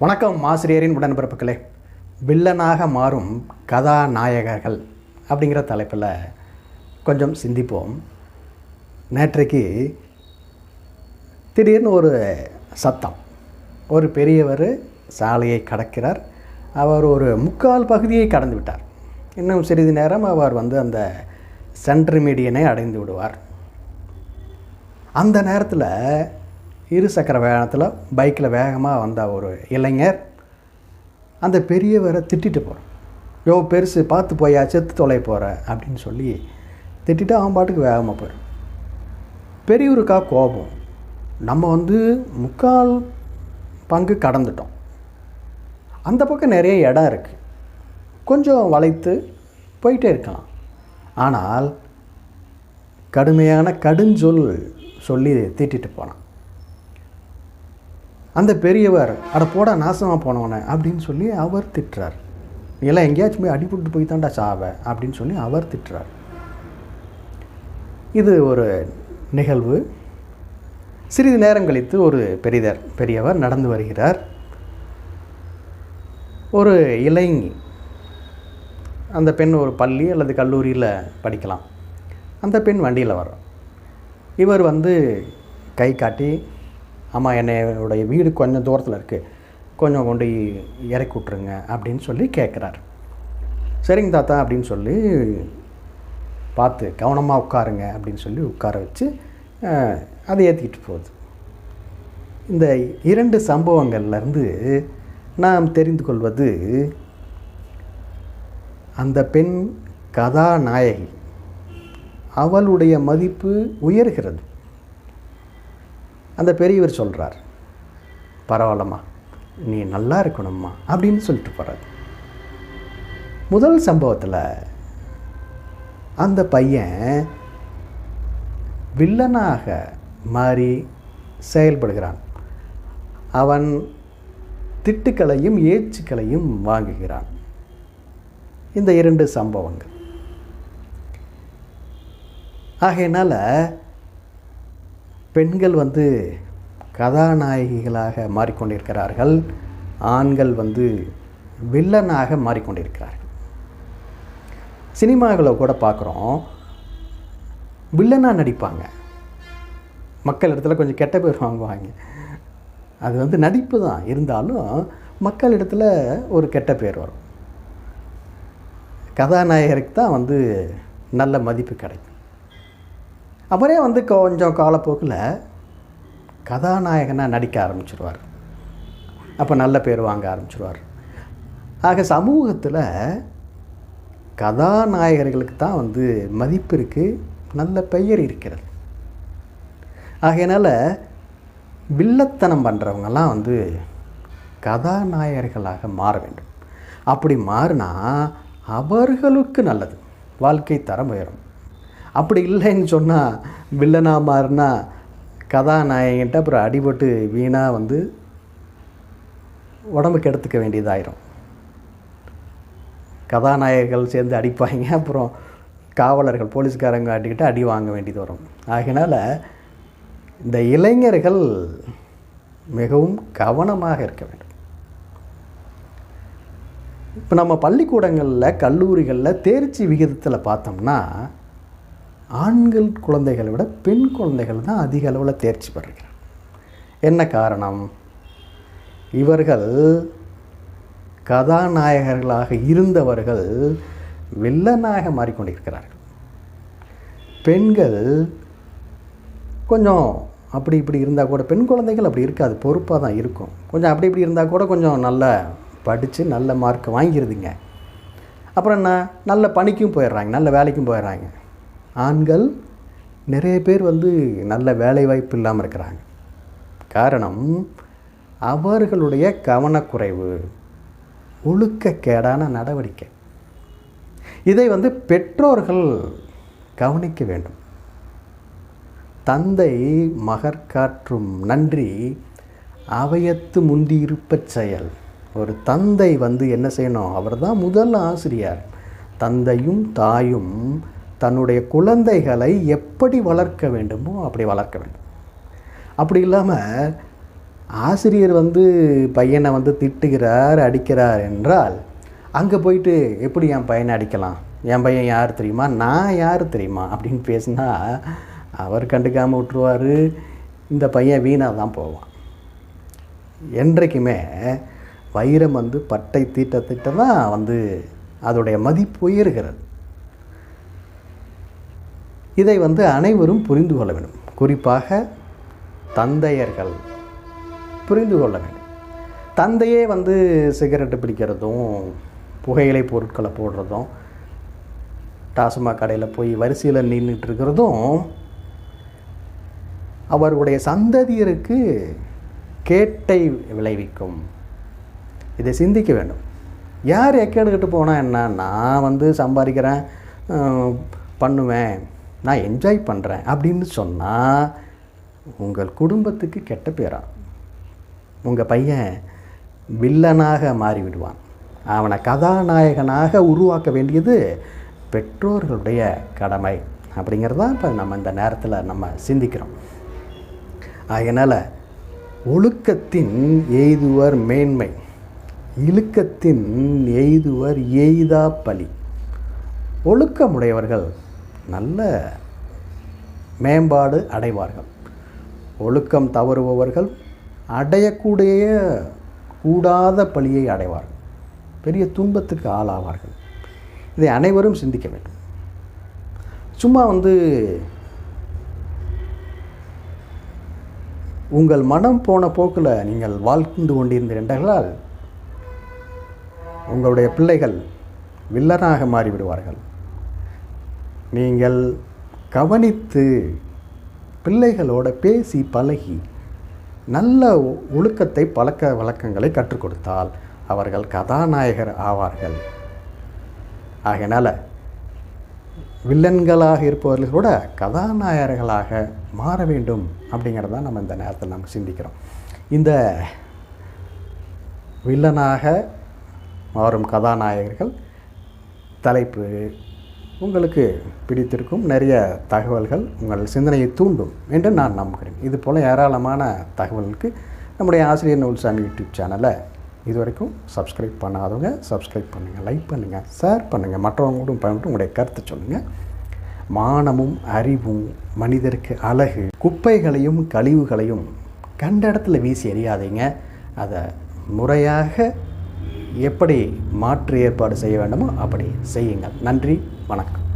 வணக்கம் ஆசிரியரின் உடன்பிறப்புகளே. வில்லனாக மாறும் கதாநாயகர்கள் அப்படிங்கிற தலைப்பில் கொஞ்சம் சிந்திப்போம். நேற்றைக்கு திடீர்னு ஒரு சத்தம். ஒரு பெரியவர் சாலையை கடக்கிறார். அவர் ஒரு முக்கால் பகுதியை கடந்து விட்டார். இன்னும் சிறிது நேரம் அவர் வந்து அந்த சென்ட்ரு மீடியனை அடைந்து விடுவார். அந்த நேரத்தில் இரு சக்கர வாகனத்தில் பைக்கில் வேகமாக வந்த ஒரு இளைஞர் அந்த பெரியவரை திட்டிட்டு போகிறான் யோ பெருசு பார்த்து போயா செத்து தொலை போகிற அப்படின்னு சொல்லி திட்டிட்டு அவன் பாட்டுக்கு வேகமாக போயிடும் பெரியவருக்கா கோபம். நம்ம வந்து முக்கால் பங்கு கடந்துட்டோம். அந்த பக்கம் நிறைய இடம் இருக்குது கொஞ்சம் வளைத்து போயிட்டே இருக்கலாம். ஆனால் கடுமையான கடுஞ்சொல் சொல்லி திட்டிட்டு போனான். அந்த பெரியவர் அட போடா நாசமாக போனவனே அப்படின்னு சொல்லி அவர் திட்டுறார். நீ எல்லாம் எங்கேயாச்சும் போய் அடிபட்டு போய் தாண்டா சாவ அப்படின்னு சொல்லி அவர் திட்டுறார். இது ஒரு நிகழ்வு. சிறிது நேரம் கழித்து ஒரு பெரிதர் பெரியவர் நடந்து வருகிறார். ஒரு இளைஞி அந்த பெண் ஒரு பள்ளி அல்லது கல்லூரியில் படிக்கலாம். அந்த பெண் வண்டியில் வரும் இவர் வந்து கை காட்டி ஆமாம் என்னையோடைய வீடு கொஞ்சம் தூரத்தில் இருக்குது கொஞ்சம் கொண்டு இறக்கி விட்ருங்க அப்படின்னு சொல்லி கேட்குறார் சரிங்க தாத்தா அப்படின்னு சொல்லி பார்த்து கவனமாக உட்காருங்க அப்படின்னு சொல்லி உட்கார வச்சு அதை ஏற்றிக்கிட்டு போகுது. இந்த இரண்டு சம்பவங்கள்லேருந்து நாம் தெரிந்து கொள்வது அந்த பெண் கதாநாயகி அவளுடைய மதிப்பு உயர்கிறது. அந்த பெரியவர் சொல்கிறார் பரவாயில்லம்மா நீ நல்லா இருக்கணும்மா அப்படின்னு சொல்லிட்டு போகிறார் முதல் சம்பவத்தில் அந்த பையன் வில்லனாக மாறி செயல்படுகிறான். அவன் திட்டுக்களையும் ஏச்சுக்களையும் வாங்குகிறான். இந்த இரண்டு சம்பவங்கள். ஆகையினால் பெண்கள் வந்து கதாநாயகிகளாக மாறிக்கொண்டிருக்கிறார்கள். ஆண்கள் வந்து வில்லனாக மாறிக்கொண்டிருக்கிறார்கள். சினிமாவில் கூட பார்க்குறோம். வில்லனாக நடிப்பாங்க. மக்கள் இடத்துல கொஞ்சம் கெட்ட பேர் வாங்குவாங்க. அது வந்து நடிப்பு தான். இருந்தாலும் மக்கள் இடத்துல ஒரு கெட்ட பேர் வரும். கதாநாயகருக்கு தான் வந்து நல்ல மதிப்பு கிடைக்கும். அவரே வந்து கொஞ்சம் காலப்போக்கில் கதாநாயகனாக நடிக்க ஆரம்பிச்சிருவார். அப்போ நல்ல பேர் வாங்க ஆரம்பிச்சிருவார். ஆக சமூகத்தில் கதாநாயகர்களுக்கு தான் வந்து மதிப்பு இருக்குது நல்ல பெயர் இருக்கிறது. ஆகையினால் வில்லத்தனம் பண்ணுறவங்கெல்லாம் வந்து கதாநாயகர்களாக மாற வேண்டும். அப்படி மாறினா அவர்களுக்கு நல்லது. வாழ்க்கை தரம் உயரும். அப்படி இல்லைன்னு சொன்னால் வில்லனா மாறினா கதாநாயகன்ட்ட அப்புறம் அடிபட்டு வீணாக வந்து உடம்புக்கு எடுத்துக்க வேண்டியதாயிரும். கதாநாயகர்கள் சேர்ந்து அடிப்பாங்க. அப்புறம் காவலர்கள் போலீஸ்காரங்க அடிக்கிட்டு அடி வாங்க வேண்டியது வரும். ஆகையினால் இந்த இளைஞர்கள் மிகவும் கவனமாக இருக்க வேண்டும். இப்போ நம்ம பள்ளிக்கூடங்களில் கல்லூரிகளில் தேர்ச்சி விகிதத்தில் பார்த்தோம்னா ஆண்கள் குழந்தைகளை விட பெண் குழந்தைகள் தான் அதிக அளவில் தேர்ச்சி பெறுகிறார். என்ன காரணம்? இவர்கள் கதாநாயகர்களாக இருந்தவர்கள் வில்லனாக மாறிக்கொண்டிருக்கிறார்கள். பெண்கள் கொஞ்சம் அப்படி இப்படி இருந்தால் கூட பெண் குழந்தைகள் அப்படி இருக்காது பொறுப்பாக தான் இருக்கும். கொஞ்சம் அப்படி இப்படி இருந்தால் கூட கொஞ்சம் நல்லா படித்து நல்ல மார்க் வாங்கிடுதுங்க அப்புறம் என்ன? நல்ல பணிக்கும் போயிடுறாங்க நல்ல வேலைக்கும் போயிடுறாங்க. ஆண்கள் நிறைய பேர் வந்து நல்ல வேலை வாய்ப்பு இல்லாமல் இருக்கிறாங்க. காரணம் அவர்களுடைய கவனக்குறைவு ஒழுக்கக்கேடான நடவடிக்கை. இதை வந்து பெற்றோர்கள் கவனிக்க வேண்டும். தந்தை மகர் காற்றும் நன்றி அவையத்து முந்தியிருப்ப செயல். ஒரு தந்தை வந்து என்ன செய்யணும்? அவர் தான் முதல் ஆசிரியர். தந்தையும் தாயும் தன்னுடைய குழந்தைகளை எப்படி வளர்க்க வேண்டுமோ அப்படி வளர்க்க வேண்டும். அப்படி இல்லாமல் ஆசிரியர் வந்து பையனை வந்து திட்டுகிறார் அடிக்கிறார் என்றால் அங்கே போயிட்டு எப்படி என் பையனை அடிக்கலாம்? என் பையன் யார் தெரியுமா? நான் யார் தெரியுமா? அப்படின்னு பேசினா அவர் கண்டுக்காமல் விட்டுருவார். இந்த பையன் வீணாக தான் போவான். என்றைக்குமே வைரம் வந்து பட்டை தீட்ட தீட்ட தான் வந்து அதோடைய மதிப்பு உயர்கிறது. இதை வந்து அனைவரும் புரிந்து கொள்ள வேண்டும். குறிப்பாக தந்தையர்கள் புரிந்து கொள்ள வேண்டும். தந்தையே வந்து சிகரெட்டு பிடிக்கிறதும் புகையிலை பொருட்களை போடுறதும் டாஸ்மாக் கடையில் போய் வரிசையில் நின்றுட்டு இருக்கிறதும் அவருடைய சந்ததியருக்கு கேட்டை விளைவிக்கும். இதை சிந்திக்க வேண்டும். யார் எக்கேடுக்கிட்டு போனால் என்ன நான் வந்து சம்பாதிக்கிறேன் பண்ணுவேன் நான் என்ஜாய் பண்ணுறேன் அப்படின்னு சொன்னால் உங்கள் குடும்பத்துக்கு கெட்ட பேரா? உங்கள் பையன் வில்லனாக மாறிவிடுவான். அவனை கதாநாயகனாக உருவாக்க வேண்டியது பெற்றோர்களுடைய கடமை. அப்படிங்கிறது தான் இப்போ நம்ம இந்த நேரத்தில் நம்ம சிந்திக்கிறோம். அதனால் ஒழுக்கத்தின் எய்துவர் மேன்மை. இழுக்கத்தின் எய்துவர் எய்தா பலி ஒழுக்கமுடையவர்கள் நல்ல மேம்பாடு அடைவார்கள். ஒழுக்கம் தவறுபவர்கள் அடையக்கூடிய கூடாத பழியை அடைவார்கள். பெரிய துன்பத்துக்கு ஆளாவார்கள். இதை அனைவரும் சிந்திக்க வேண்டும். சும்மா வந்து உங்கள் மனம் போன போக்கில் நீங்கள் வாழ்ந்து கொண்டிருந்தீர்களால் உங்களுடைய பிள்ளைகள் வில்லனாக மாறிவிடுவார்கள். நீங்கள் கவனித்து பிள்ளைகளோட பேசி பழகி நல்ல ஒழுக்கத்தை பழக்க வழக்கங்களை கற்றுக் கொடுத்தால் அவர்கள் கதாநாயகர் ஆவார்கள். ஆகையினால் வில்லன்களாக இருப்பவர்கள் கூட கதாநாயகர்களாக மாற வேண்டும் அப்படிங்கிறது தான் நம்ம இந்த நேரத்தில் நம்ம சிந்திக்கிறோம். இந்த வில்லனாக மாறும் கதாநாயகர்கள் தலைப்பு உங்களுக்கு பிடித்திருக்கும் நிறைய தகவல்கள் உங்கள் சிந்தனையை தூண்டும் என்று நான் நம்புகிறேன். இது போல் ஏராளமான தகவலுக்கு நம்முடைய ஆசிரியர் நூல்சாமி யூடியூப் சேனலை இது வரைக்கும் சப்ஸ்கிரைப் பண்ணாதவங்க சப்ஸ்கிரைப் பண்ணுங்கள் லைக் பண்ணுங்கள் ஷேர் பண்ணுங்கள் மற்றவங்களும் பயன்பட்டு உங்களுடைய கருத்தை சொல்லுங்கள் மானமும் அறிவும் மனிதருக்கு அழகு. குப்பைகளையும் கழிவுகளையும் கண்ட இடத்துல வீசி எறியாதீங்க. அதை முறையாக எப்படி மாற்று ஏற்பாடு செய்ய வேண்டுமோ அப்படி செய்யுங்கள். நன்றி. வணக்கம்.